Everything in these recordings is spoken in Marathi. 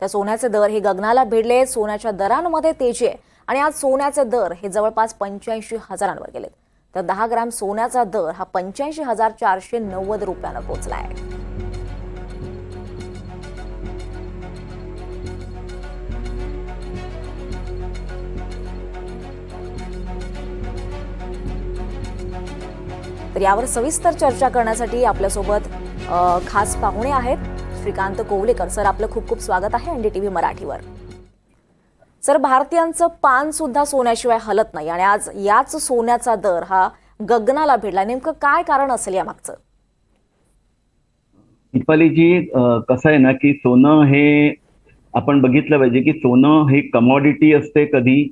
तर सोन्याचे दर हे गगनाला भिडले. सोन्याच्या दरांमध्ये तेजी आहे. आणि आज सोन्याचे दर हे जवळपास पंच्याऐंशी हजारांवर गेलेत. तर दहा ग्रॅम सोन्याचा दर हा पंच्याऐंशी हजार चारशे नव्वद रुपयानं पोहोचला आहे. तर यावर सविस्तर चर्चा करण्यासाठी आपल्यासोबत खास पाहुणे आहेत. श्रीकांत कोवलेकर. सर आपलं खूप खूप स्वागत आहे एनडीटीव्ही मराठीवर. सर भारतीयांचं पान सुद्धा सोन्याशिवाय हलत नाही आणि आज याच सोन्याचा दर हा गगनाला भिडला नेमकं काय कारण असेल या मागचं दीपालीजी कसं आहे ना की सोनं हे आपण बघितलं पाहिजे की सोनं हे कमॉडिटी असते कधी.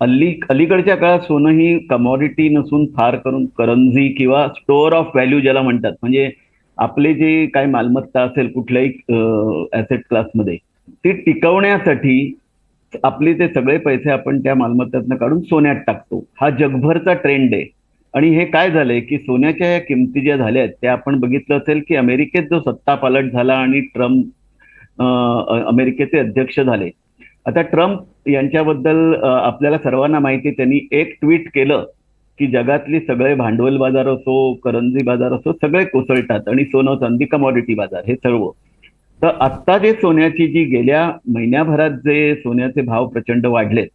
अल्ली अलीकडच्या काळात सोनं ही कमॉडिटी नसून फार करून करंजी किंवा स्टोअर ऑफ व्हॅल्यू ज्याला म्हणतात. म्हणजे आपले जे काय मालमत्ता असेल कुठल्याही ऍसेट क्लासमध्ये ती टिकवण्यासाठी आपले ते सगळे पैसे आपण त्या मालमत्तातनं काढून सोन्यात टाकतो. हा जगभरचा ट्रेंड आहे. आणि हे काय झालंय की सोन्याच्या या किमती ज्या झाल्या आहेत त्या आपण बघितलं असेल की अमेरिकेत जो सत्ता पालट झाला आणि ट्रम्प अमेरिकेचे अध्यक्ष झाले. आता ट्रम्प यांच्याबद्दल आपल्याला सर्वांना माहिती त्यांनी एक ट्विट केलं. की जगातली सगळे भांडवल बाजार असो करन्सी बाजार असो सगळे कोसळतात आणि सोनं चांदी कमॉडिटी बाजार हे सर्व. तर आत्ता जे सोन्याची जी गेल्या महिन्याभरात जे सोन्याचे भाव प्रचंड वाढलेत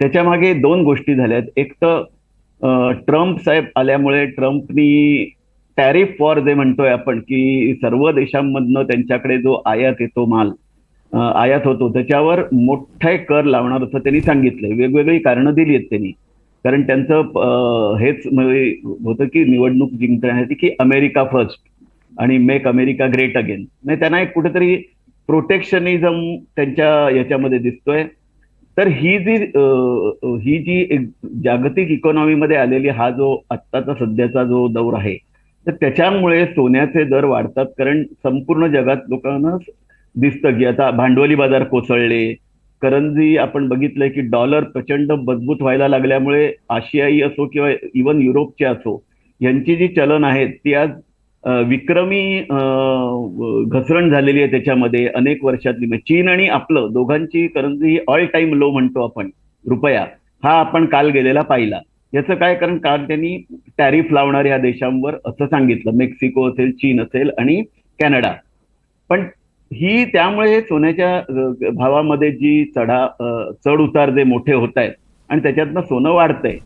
त्याच्यामागे दोन गोष्टी झाल्यात. एक तर ट्रम्प साहेब आल्यामुळे ट्रम्पनी टॅरिफ वॉर जे म्हणतोय आपण की सर्व देशांमधनं त्यांच्याकडे जो आयात येतो माल आयात होतो त्याच्यावर मोठा कर लावणार असं त्यांनी सांगितलंय. वेगवेगळी कारणं दिली आहेत त्यांनी. कारण त्यांचं हेच म्हणजे होतं की निवडणूक जिंकण्यासाठी की अमेरिका फर्स्ट आणि मेक अमेरिका ग्रेट अगेन नाही त्यांना एक कुठेतरी प्रोटेक्शनिझम त्यांच्या याच्यामध्ये दिसतोय. तर ही जी ही जी एक जागतिक इकॉनॉमीमध्ये आलेली हा जो आत्ताचा सध्याचा जो दौर आहे तर त्याच्यामुळे सोन्याचे दर वाढतात. कारण संपूर्ण जगात लोकांना दिसतं की आता भांडवली बाजार कोसळले करंजी आपण बघितलंय की डॉलर प्रचंड मजबूत व्हायला लागल्यामुळे आशियाई असो किंवा इवन युरोपचे असो यांची जी चलन आहेत ती आज विक्रमी घसरण झालेली आहे त्याच्यामध्ये अनेक वर्षातली. म्हणजे चीन आणि आपलं दोघांची करंजी ही ऑल टाइम लो म्हणतो आपण रुपया हा आपण काल गेलेला पाहिला. याचं काय कारण काल त्यांनी टॅरिफ लावणार या देशांवर असं सांगितलं. मेक्सिको असेल चीन असेल आणि कॅनडा. पण ही त्यामुळे सोन्याच्या भावामध्ये जी चढा चढ उतार जे मोठे होत आहेत आणि त्याच्यातनं सोनं वाढतंय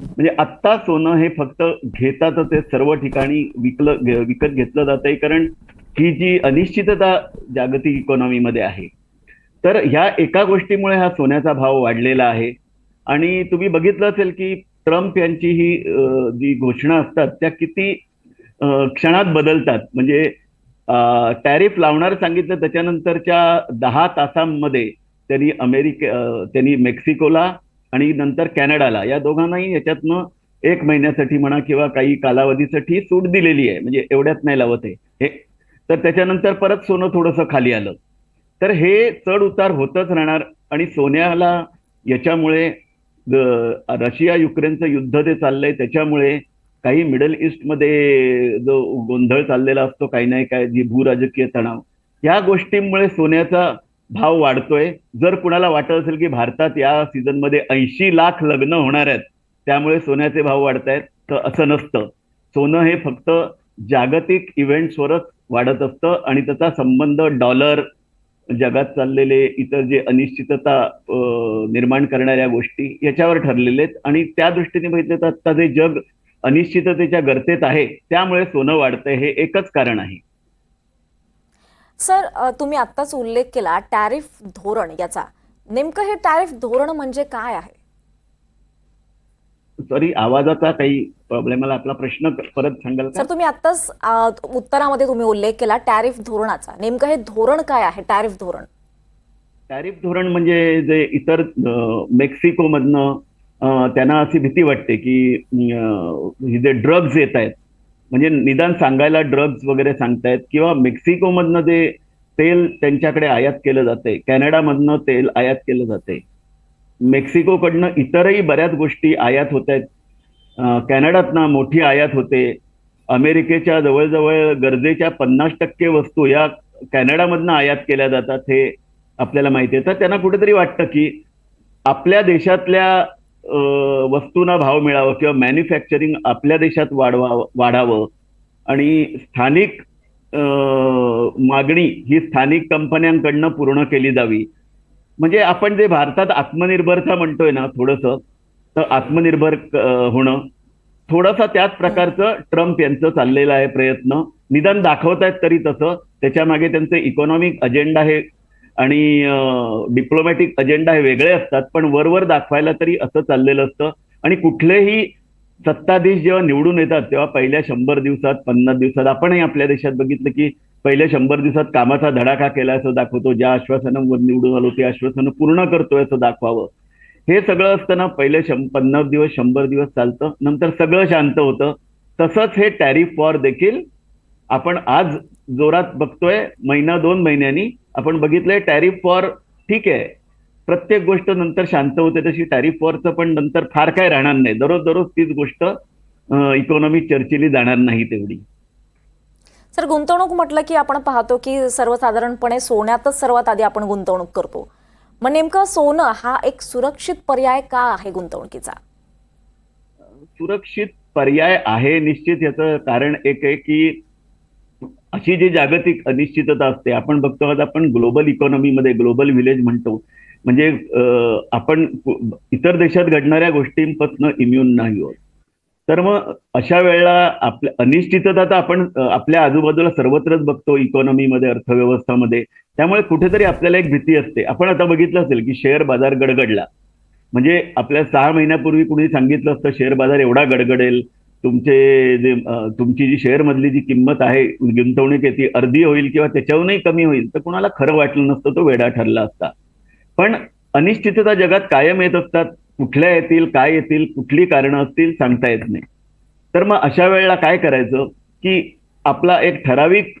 म्हणजे आत्ता सोनं हे फक्त घेतातच ते सर्व ठिकाणी विकलं विकत घेतलं जातंय. कारण ही जी अनिश्चितता जागतिक इकॉनॉमीमध्ये आहे तर ह्या एका गोष्टीमुळे हा सोन्याचा भाव वाढलेला आहे. आणि तुम्ही बघितलं असेल की ट्रम्प यांची ही जी घोषणा असतात त्या किती क्षणात बदलतात. म्हणजे टॅरिफ लावणार सांगितलं. त्याच्यानंतरच्या दहा तासांमध्ये त्यांनी अमेरिके त्यांनी मेक्सिकोला आणि नंतर कॅनडाला या दोघांनाही याच्यातनं एक महिन्यासाठी म्हणा किंवा काही कालावधीसाठी सूट दिलेली आहे. म्हणजे एवढ्यात नाही लावत आहे. हे तर त्याच्यानंतर परत सोनं थोडंसं खाली आलं. तर हे चढ उतार होतच राहणार आणि सोन्याला याच्यामुळे रशिया युक्रेनचं युद्ध जे चाललंय त्याच्यामुळे काही मिडल ईस्टमध्ये जो गोंधळ चाललेला असतो काही नाही काय जी भूराजकीय तणाव या गोष्टींमुळे सोन्याचा भाव वाढतोय. जर कुणाला वाटत असेल की भारतात या सीझनमध्ये ऐंशी लाख लग्न होणार आहेत त्यामुळे सोन्याचे भाव वाढतायत तर असं नसतं. सोनं हे फक्त जागतिक इव्हेंट्सवरच वाढत असतं आणि त्याचा संबंध डॉलर जगात चाललेले इतर जे अनिश्चितता निर्माण करणाऱ्या गोष्टी याच्यावर ठरलेले आहेत. आणि त्या दृष्टीने बघितलं तर आता जे जग अनिश्चिततेच्या गर्तेत आहे त्यामुळे सोनं वाढतंय हे एकच कारण आहे. सर तुम्ही आत्ताच उल्लेख केला टॅरिफ धोरण याचा. नेमकं हे टॅरिफ धोरण म्हणजे काय आहे? सॉरी आवाजाचा काही प्रॉब्लेम मला आपला प्रश्न परत सांगाल सर तुम्ही आत्ताच उत्तरामध्ये तुम्ही उल्लेख केला टॅरिफ धोरणाचा. नेमकं हे धोरण काय आहे टॅरिफ धोरण? टॅरिफ धोरण म्हणजे जे इतर अं, मेक्सिकोमधनं अं, त्यांना अशी भीती वाटते की जे ड्रग्ज येत आहेत म्हणजे निदान सांगायला ड्रग्ज वगैरे सांगतायत किंवा मेक्सिकोमधनं जे तेल त्यांच्याकडे आयात केलं जाते कॅनडामधनं तेल आयात केलं जाते मेक्सिकोकडनं इतरही बऱ्याच गोष्टी आयात होत आहेत. कॅनडातनं मोठी आयात होते. अमेरिकेच्या जवळजवळ गरजेच्या पन्नास टक्के वस्तू या कॅनडामधनं आयात केल्या जातात हे आपल्याला माहिती आहे. तर त्यांना कुठेतरी वाटतं की आपल्या देशातल्या वस्तूंना भाव मिळावा किंवा मॅन्युफॅक्चरिंग आपल्या देशात वाढवा वाढावं. आणि स्थानिक मागणी ही स्थानिक कंपन्यांकडनं पूर्ण केली जावी. म्हणजे आपण जे भारतात आत्मनिर्भरता म्हणतोय ना थोडंसं तर आत्मनिर्भर होणं. थोडासा त्याच प्रकारचं ट्रम्प यांचं चाललेलं आहे प्रयत्न. निदान दाखवतायत तरी तसं. त्याच्यामागे त्यांचे इकॉनॉमिक अजेंडा हे आणि डिप्लोमॅटिक अजेंडा हे वेगळे असतात पण वरवर दाखवायला तरी असं चाललेलं असतं. आणि कुठलेही सत्ताधीश जेव्हा निवडून येतात तेव्हा पहिल्या शंभर दिवसात पन्नास दिवसात आपणही आपल्या देशात बघितलं की पहिल्या शंभर दिवसात कामाचा धडाका केला असं दाखवतो ज्या आश्वासनांवर निवडून आलो ते आश्वासनं पूर्ण करतोय असं दाखवावं. हे सगळं असताना पहिले पन्नास दिवस शंभर दिवस चालतं नंतर सगळं शांत होतं. तसंच हे टॅरिफ वॉर देखील आपण आज जोरात बघतोय महिना दोन महिन्यांनी. आपण बघितलंय टॅरिफ वॉर ठीक आहे. प्रत्येक गोष्ट नंतर शांत होते तशी टॅरिफ वॉरचं पण नंतर फार काय राहणार नाही. दररोज दररोज तीच गोष्ट इकॉनॉमी चर्चेली जाणार नाही तेवढी. सर गुंतवणूक म्हटलं की आपण पाहतो की सर्वसाधारणपणे सोन्यातच सर्वात आधी आपण गुंतवणूक करतो. मग नेमकं सोनं हा एक सुरक्षित पर्याय का आहे गुंतवणुकीचा? सुरक्षित पर्याय आहे निश्चित याचं कारण एक आहे की अशी जी जागतिक अनिश्चितता असते आपण बघतो आज आपण ग्लोबल इकॉनॉमीमध्ये ग्लोबल विलेज म्हणतो. म्हणजे आपण इतर देशात घडणाऱ्या गोष्टींपासून इम्युन नाही होत. तर मग अशा वेळेला आपल्या अनिश्चितता तर आपण आपल्या आजूबाजूला सर्वत्रच बघतो इकॉनॉमीमध्ये अर्थव्यवस्थामध्ये. त्यामुळे कुठेतरी आपल्याला एक भीती असते. आपण आता बघितलं असेल की शेअर बाजार गडगडला. म्हणजे आपल्या सहा महिन्यापूर्वी कुणी सांगितलं असतं शेअर बाजार एवढा गडगडेल. तुमचे जे तुमची जी शेअर मधली जी किंमत आहे गुंतवणूक आहे ती अर्धी होईल किंवा त्याच्याहूनही कमी होईल तर कुणाला खरं वाटलं नसतं तो वेडा ठरला असता. पण अनिश्चितता जगात कायम येत असतात. कुठल्या येतील काय येतील कुठली कारणं असतील सांगता येत नाही. तर मग अशा वेळेला काय करायचं की आपला एक ठराविक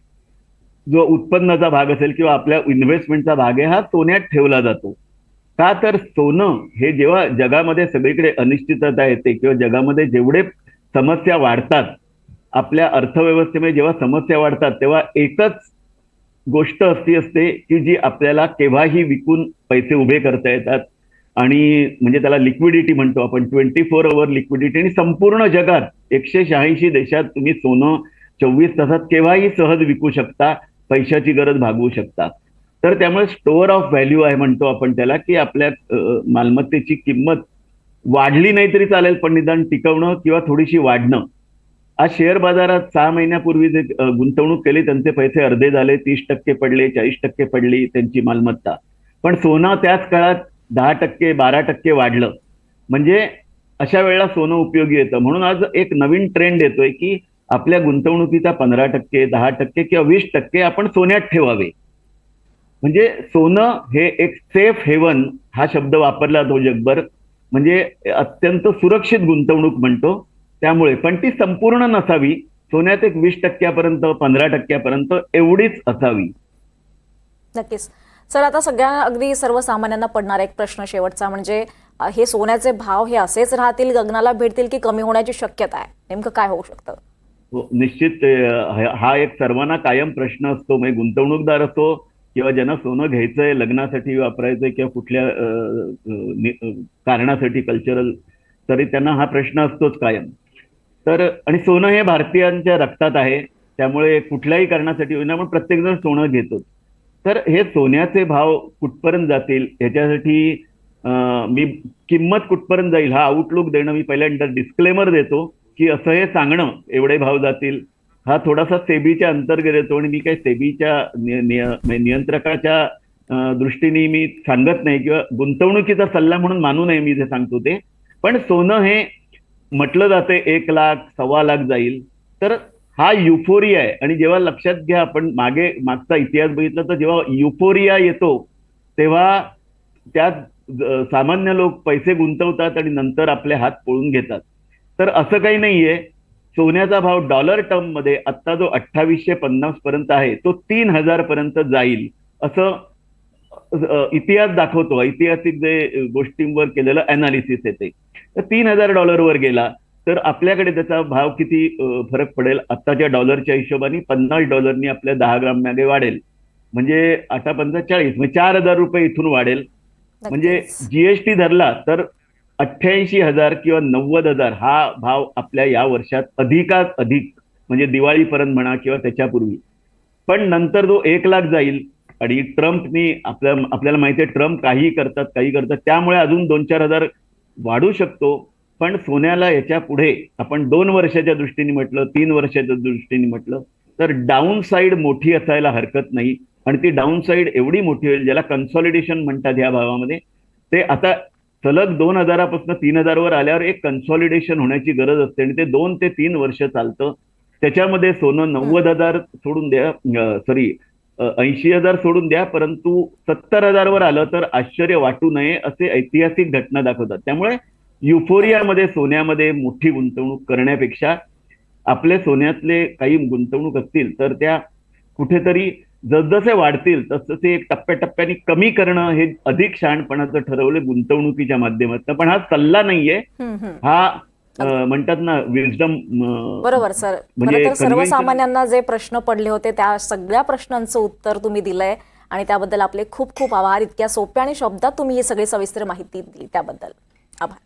जो उत्पन्नाचा भाग असेल किंवा आपल्या इन्व्हेस्टमेंटचा भाग आहे हा सोन्यात ठेवला जातो. का तर सोनं हे जेव्हा जगामध्ये सगळीकडे अनिश्चितता येते किंवा जगामध्ये जेवढे समस्या वाढतात. आपल्या अर्थव्यवस्थेमध्ये जेव्हा समस्या वाढतात तेव्हा एकच गोष्ट अशी असते की जी आपल्याला केव्हाही विकून पैसे उभे करता येतात आणि म्हणजे त्याला लिक्विडिटी म्हणतो आपण. ट्वेंटी फोर अवर लिक्विडिटी आणि संपूर्ण जगात एकशे शहाऐंशी देशात तुम्ही सोनं चोवीस तासात केव्हाही सहज विकू शकता पैशाची गरज भागवू शकता. तर त्यामुळे स्टोअर ऑफ व्हॅल्यू आहे म्हणतो आपण त्याला की आपल्या मालमत्तेची किंमत वाढली नाही तरी चालेल पण निदान टिकवणं किंवा थोडीशी वाढणं. आज शेअर बाजारात सहा महिन्यापूर्वी जे गुंतवणूक केली त्यांचे पैसे अर्धे झाले तीस टक्के पडले चाळीस टक्के पडली त्यांची मालमत्ता. पण सोनं त्याच काळात दहा टक्के बारा टक्के वाढलं. म्हणजे अशा वेळेला सोनं उपयोगी येतं. म्हणून आज एक नवीन ट्रेंड येतोय की आपल्या गुंतवणुकीचा पंधरा टक्के दहा टक्के किंवा वीस टक्के आपण सोन्यात ठेवावे. म्हणजे सोनं हे एक सेफ हेवन हा शब्द वापरला जातो जगभर. म्हणजे अत्यंत सुरक्षित गुंतवणूक म्हणतो. त्यामुळे पण ती संपूर्ण नसावी. सोन्यात एक वीस टक्क्यापर्यंत पंधरा टक्क्यापर्यंत एवढीच असावी. नक्कीच. सर आता सगळ्या अगदी सर्वसामान्यांना पडणारा एक प्रश्न शेवटचा म्हणजे हे सोन्याचे भाव हे असेच राहतील गगनाला भेटतील की कमी होण्याची शक्यता आहे? नेमकं काय होऊ शकतं? हो, निश्चित हा- हा एक सर्वांना कायम प्रश्न असतो. म्हणजे गुंतवणूकदार असो किंवा ज्यांना सोनं घ्यायचंय लग्नासाठी वापरायचंय किंवा कुठल्या कारणासाठी कल्चरल तरी त्यांना हा प्रश्न असतोच कायम. तर आणि सोनं हे भारतीयांच्या रक्तात आहे. त्यामुळे कुठल्याही कारणासाठी होईना पण प्रत्येकजण सोनं घेतोच तर हे सोन्याचे भाव कुठपर्यंत जातील? ह्याच्यासाठी मी किंमत कुठपर्यंत जाईल? हा आउटलुक देणं मी पहिल्यांदा डिस्क्लेमर देतो की असं हे सांगणं एवढे भाव जातील. हा थोडासा सेबीच्या अंतर्गत येतो आणि मी काही सेबीच्या म्हणजे नियंत्रकाच्या दृष्टीने मी सांगत नाही किंवा गुंतवणुकीचा सल्ला म्हणून मानू नये मी जे सांगतो ते. पण सोनं हे म्हटलं जाते एक लाख सव्वा लाख जाईल. तर हा युफोरिया आहे. आणि जेव्हा लक्षात घ्या आपण मागे मागचा इतिहास बघितला तर जेव्हा युफोरिया येतो तेव्हा त्यात सामान्य लोक पैसे गुंतवतात आणि नंतर आपले हात पळून घेतात. तर असं काही नाहीये. सोन्याचा भाव डॉलर टर्ममध्ये आता जो अठ्ठावीसशे पन्नास पर्यंत आहे तो तीन हजार पर्यंत जाईल. असं इतिहास दाखवतो. ऐतिहासिक जे गोष्टींवर केलेलं अनालिसिस येते तर तीन हजार डॉलरवर गेला तर आपल्याकडे त्याचा भाव किती फरक पडेल? आत्ताच्या डॉलरच्या हिशोबाने पन्नास डॉलरनी आपल्या दहा ग्राम मागे वाढेल. म्हणजे आता पंचेचाळीस म्हणजे चार हजार रुपये इथून वाढेल. म्हणजे. जीएसटी धरला तर अठ्ठ्याऐंशी हजार किंवा नव्वद हजार हा भाव आपल्या या वर्षात अधिकात अधिक म्हणजे दिवाळीपर्यंत म्हणा किंवा त्याच्यापूर्वी. पण नंतर जो एक लाख जाईल आणि ट्रम्पनी आपल्या आपल्याला माहिती आहे ट्रम्प काही करतात काही करतात त्यामुळे अजून दोन चार हजार वाढू शकतो. पण सोन्याला याच्यापुढे आपण दोन वर्षाच्या दृष्टीने म्हटलं तीन वर्षाच्या दृष्टीने म्हटलं तर डाऊन साईड मोठी असायला हरकत नाही. आणि ती डाऊन साईड एवढी मोठी होईल ज्याला कन्सॉलिडेशन म्हणतात या भावामध्ये. ते आता सलग दोन हजारापासून तीन हजारवर आल्यावर एक कन्सॉलिडेशन होण्याची गरज असते आणि ते दोन ते तीन वर्ष चालतं. त्याच्यामध्ये सोनं नव्वद हजार सोडून द्या सॉरी ऐंशी हजार सोडून द्या परंतु सत्तर हजारवर आलं तर आश्चर्य वाटू नये असे ऐतिहासिक घटना दाखवतात. त्यामुळे युफोरियामध्ये सोन्यामध्ये मोठी गुंतवणूक करण्यापेक्षा आपले सोन्यातले काही गुंतवणूक असतील तर त्या कुठेतरी जसजसे वाढतील तसतसे एक टप्प्याटप्प्याने कमी करणं हे अधिक शहाणपणाचं ठरवलं गुंतवणुकीच्या माध्यमातून. पण हा सल्ला नाहीये. हा म्हणतात ना विजडम बरोबर सर. म्हणजे सर्वसामान्यांना जे प्रश्न पडले होते त्या सगळ्या प्रश्नांचं उत्तर तुम्ही दिलंय. आणि त्याबद्दल आपले खूप खूप आभार. इतक्या सोप्या आणि शब्दात तुम्ही ही सगळी सविस्तर माहिती दिली त्याबद्दल. आभार.